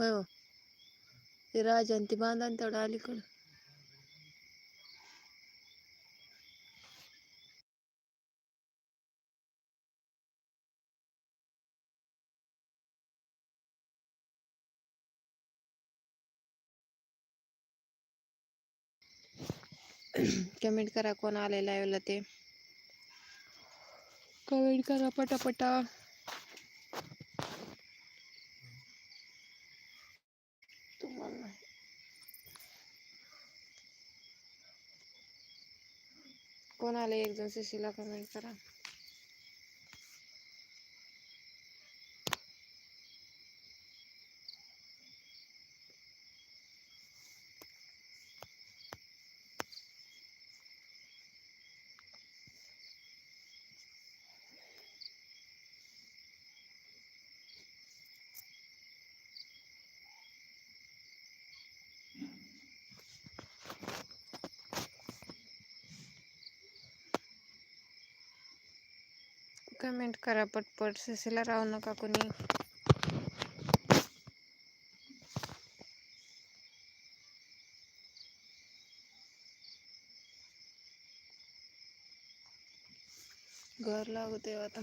होय हो. ते राजा ती बांधा आणि तेवढं अलीकडं. कमेंट करा कोण आले लाईव्हला ते. कमेंट करा पटापटा तुम्हाला नाही. कोण आले एक दोन सुशीला कमेंट करा कमेंट करा पटपट. ससेला राहू नका कोणी. घर लागू तेव्हा आता.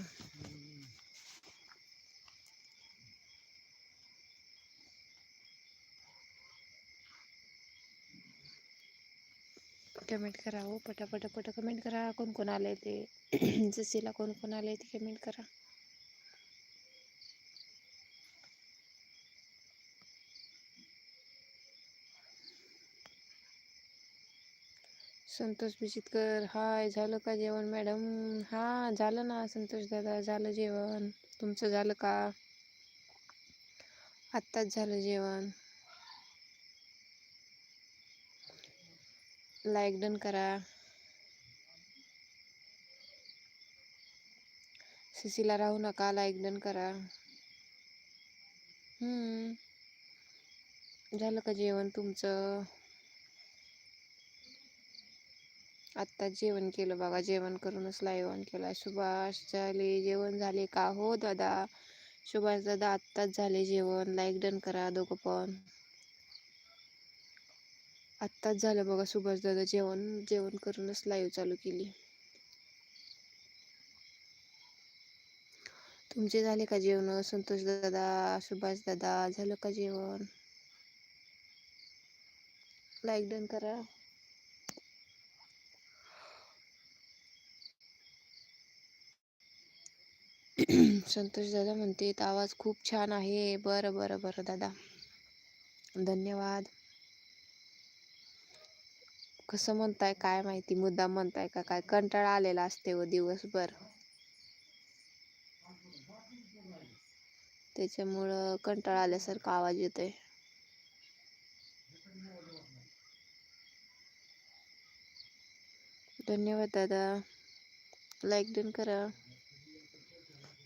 कमेंट करा हो पटापट पट कमेंट करा. कोण कोण आले ते? जसीला कोण कोण आले ते कमेंट करा. संतोष बिचितकर हाय झालं का जेवण मॅडम? हा झालं ना संतोष दादा झालं जेवण. तुमचं झालं का? आत्ताच झालं जेवण. लाईक डन करा. सीसीला राहू नका लाईक डन करा. झालं का जेवण तुमचं? आत्ताच जेवण केलं बघा जेवण करूनच लाईव्ह ऑन केला सुभाष झाले जेवण झाले का हो दादा? सुभाष दादा आत्ताच झाले जेवण लाईक डन करा दोघं पण. आत्ताच झालं बघा सुभाष दादा जेवण जेवण करूनच लाईव्ह चालू केली. तुमचे झाले का जेवण? संतोष दादा सुभाष दादा झालं का जेवण? लाईक डन करा. संतोष दादा म्हणते आवाज खूप छान आहे. बरं बरं बरं दादा. धन्यवाद. कसं म्हणताय काय माहिती? मुद्दाम म्हणताय का काय? कंटाळा आलेला असते व दिवसभर. त्याच्यामुळं कंटाळा आल्यासारखा आवाज येतोय. धन्यवाद दादा. लाईक डन करा.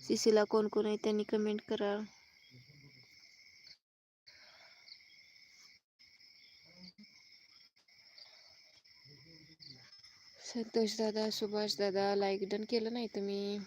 सीसीला कोण कोण आहे त्यांनी कमेंट करा. संतोष दादा सुभाष दादा लाईक डन केलं नाही तुम्ही?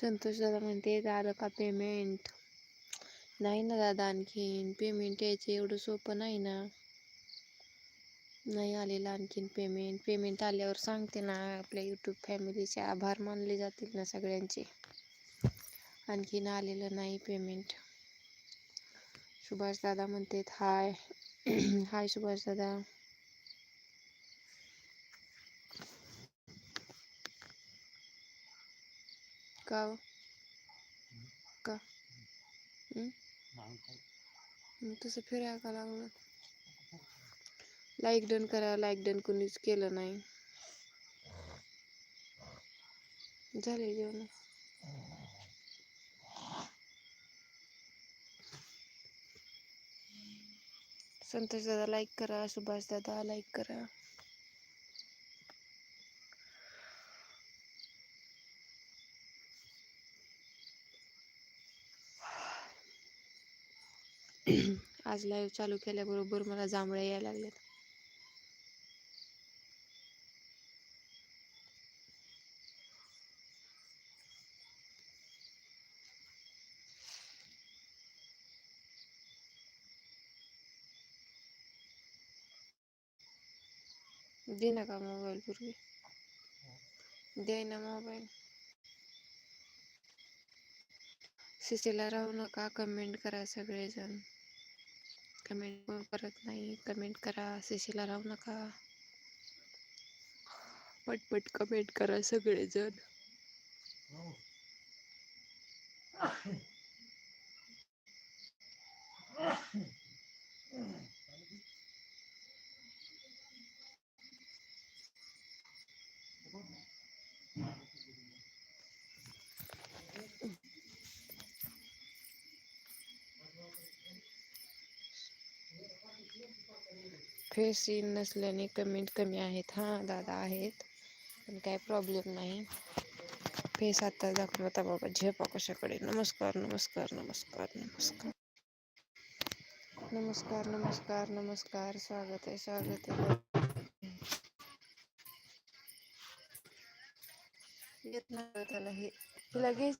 संतोष दादा म्हणते झालं का पेमेंट नाही ना दादा आणखीन पेमेंट यायचं एवढं सोपं नाही ना. नाही आलेलं आणखीन पेमेंट पेमेंट आल्यावर सांगते ना आपल्या यूट्यूब फॅमिलीचे आभार मानले जातील ना सगळ्यांचे. आणखीन आलेलं नाही पेमेंट सुभाष दादा म्हणतात हाय. हाय सुभाष दादा का का तसं फिरायला का लाईक डन करा लाईक डन कोणीच केलं नाही झाले जेवण संतोष दादा लाईक करा सुभाष दादा लाईक करा आज लाईव्ह चालू केल्याबरोबर मला जांभळ्या यायला लागल्यात. दे ना का मोबाईल पूर्वी दे ना मोबाईल सिसीला राहू नका कमेंट करा सगळेजण. कमेंट करत नाही. कमेंट करा सिसीला राहू नका. पटपट कमेंट करा सगळेजण. हो. फेस इन नसल्याने कमेंट कमी आहेत. हां दादा आहेत. पण काय प्रॉब्लेम नाही. फेस आता दाखवला आता बाबा झेपा कशाकडे नमस्कार नमस्कार नमस्कार नमस्कार. नमस्कार नमस्कार नमस्कार. स्वागत आहे स्वागत आहे. येत नाही त्याला हे लगेच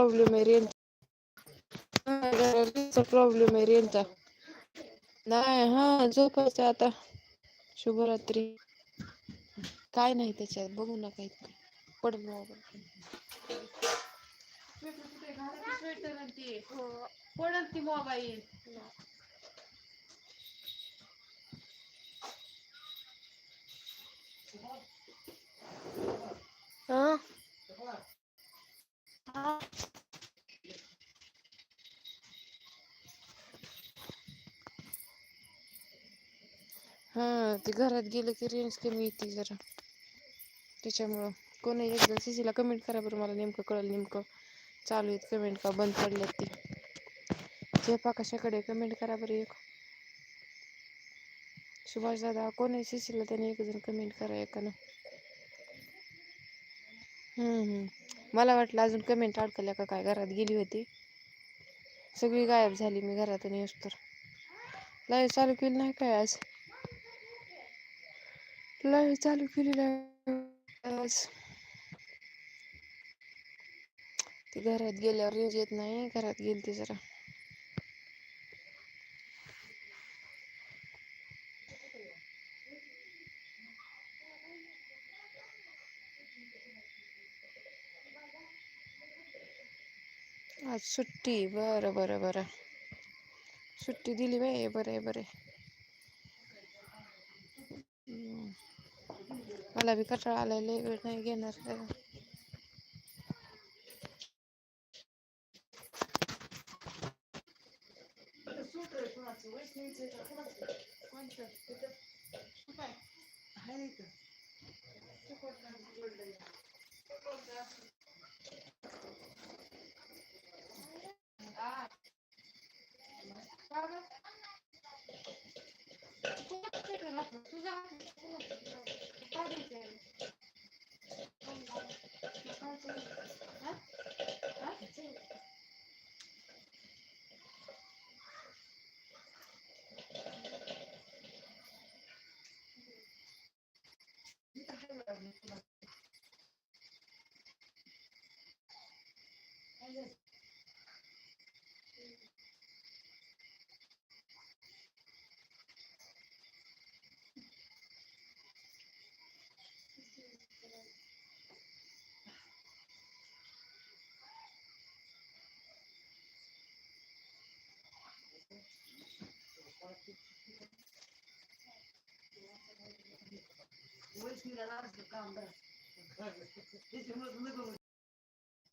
प्रॉब्लेम आहे रेंजचा प्रॉब्लेम आहे रेंजचा नाही हा झोपायचं आता शुभरात्री काय नाही त्याच्यात बघू नका इतकं पडल पडल ती मोबाईल हा हा ते घरात गेलं की रेंज कमी येते जरा. त्याच्यामुळं कोणी एकदा सीसीला कमेंट करा बरं मला नेमकं कळलं नेमकं चालू आहेत कमेंट का बंद पडल्यात ते. झेपा कशाकडे कमेंट करा बरं एक. सुभाष दादा कोण आहे सीसीला त्याने एक जण कमेंट करा एकानं. हम्म मला वाटलं अजून कमेंट अडकल्या का काय? घरात गेली होती. सगळी गायब झाली मी घरातून येऊस तर. लाईव्ह चालू केली नाही काय आज? लाईव्ह चालू केली ती घरात गेल्यावर रेंज येत नाही घरात गेली ती जरा आज सुट्टी बरं बरं बरं. सुट्टी दिली बाई बरं आहे बरं. आहे. मला बी कंटाळा आलाय वेळ नाही घेणार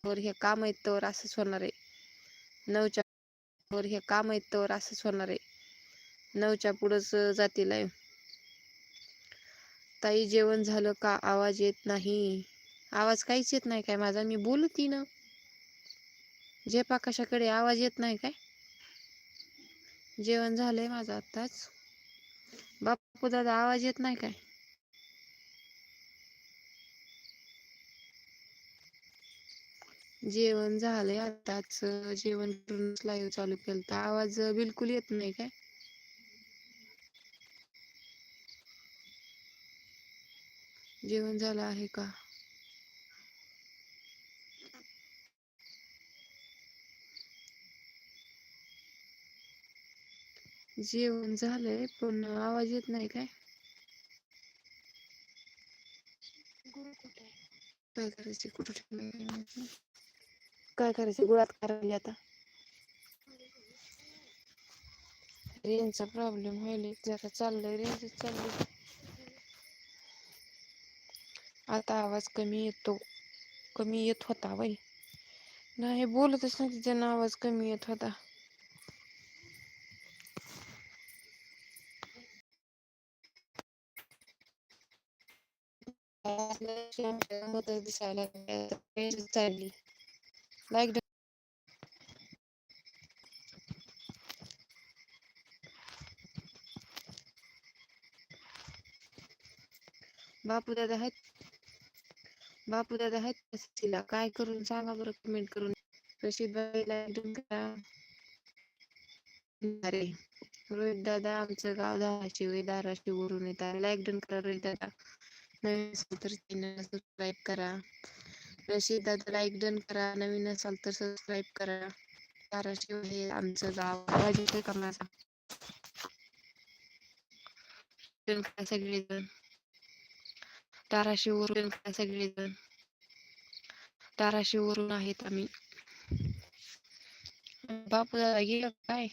वर हे काम आहेत तर असंच होणार आहे. नऊच्या वर हे काम आहेत तर असंच होणार आहे. नऊच्या पुढंच जातील आहे. ताई जेवण झालं का? आवाज येत नाही. आवाज काहीच येत नाही काय माझा? मी बोलती ना. झेपा कशाकडे? आवाज येत नाही काय? जेवण झालंय माझं आत्ताच. बापू दादा आवाज येत नाही काय? जेवण झालंय आताच जेवण करून लाईव्ह चालू केलं तर आवाज बिलकुल येत नाही काय? जेवण झालं आहे का? जेवण झालंय पण आवाज येत नाही काय? कुठं काय करायचं? गुळात करायला आता. रेंजचा प्रॉब्लेम व्हायला जरा चाललंय रेंज चालली आता आवाज कमी येतो. कमी येत होता बाई. नाही बोलतच नाही त्यांना आवाज कमी येत होता. दिसायला चालली. लाईक बापू दादा आहेत. बापू दादा आहेत तिला काय करून सांगा बरं कमेंट करून. रशीद बाईला करा अरे रोहित दादा आमचं गाव धाराशिव धाराशिव वरून येतात. लाईक डन करा रोहित दादा. नवीन तर चॅनल सबस्क्राईब करा. रशीद दादा लाईक डन करा. नवीन असाल तर सबस्क्राईब करा. धाराशिव हे म्हणजे आमचं गाव. आवाज येतोय का माझा? सगळेजण. धाराशिववरून सगळेजण. धाराशिव वरून आहेत आम्ही. बापू दादा गेलं काय?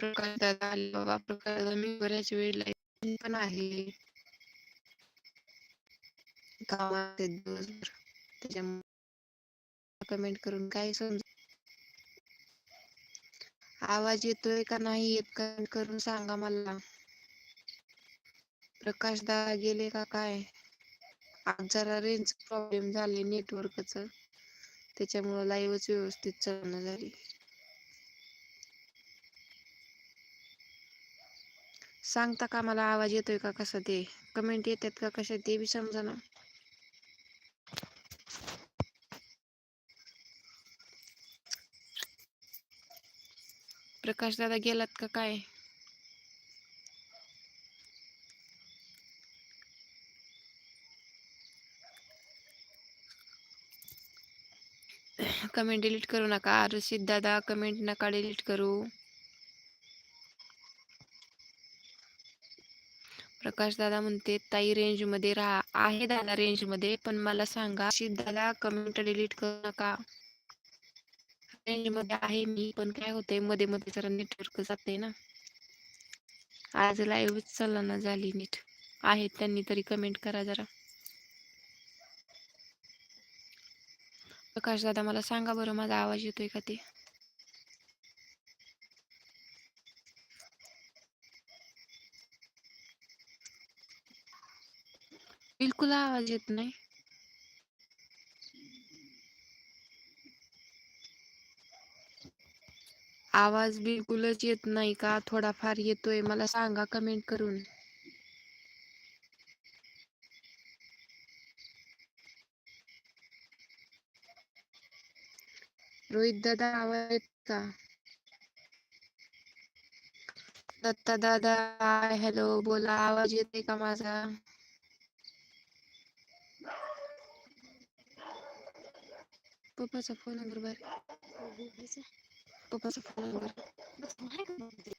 प्रकाश दादा आले बाबा. प्रकाश दादा मी बऱ्याच वेळ पण आहे. कामात दिवसभर त्याच्यामुळे कमेंट करून काय समज आवाज येतोय का नाही येत कमेंट करून सांगा मला. प्रकाश दा गेले का काय? आज जरा रेंज प्रॉब्लेम झाले नेटवर्कच त्याच्यामुळं लाईव्हच व्यवस्थित चालणं झाली. सांगता का मला आवाज येतोय का कसा ते? कमेंट येतात का कशा ते बी समजा ना. प्रकाश दादा गेलात का काय? कमेंट डिलीट करू नका. रशीद दादा कमेंट नका डिलीट करू. प्रकाश दादा म्हणते ताई रेंजमध्ये राहा. आहे दादा रेंजमध्ये पण मला सांगा दादा कमेंट डिलीट करू नका. रेंजमध्ये आहे मी पण काय होतंयमध्ये मध्ये जरा नेटवर्क जाते ना. आज लाईव्ह चालना झाली नीट. आहे त्यांनी तरी कमेंट करा जरा. प्रकाश दादा मला सांगा बरं माझा आवाज येतोय का ते? तुला आवाज येत नाही. आवाज बिलकुलच येत नाही का? थोडाफार येतोय. मला सांगा कमेंट करून. रोहित दादा आवाज येत का? दत्ता दादा हॅलो बोला आवाज येते का माझा? पप्पाचा फोन नंबर बर पप्पाचा फोन नंबर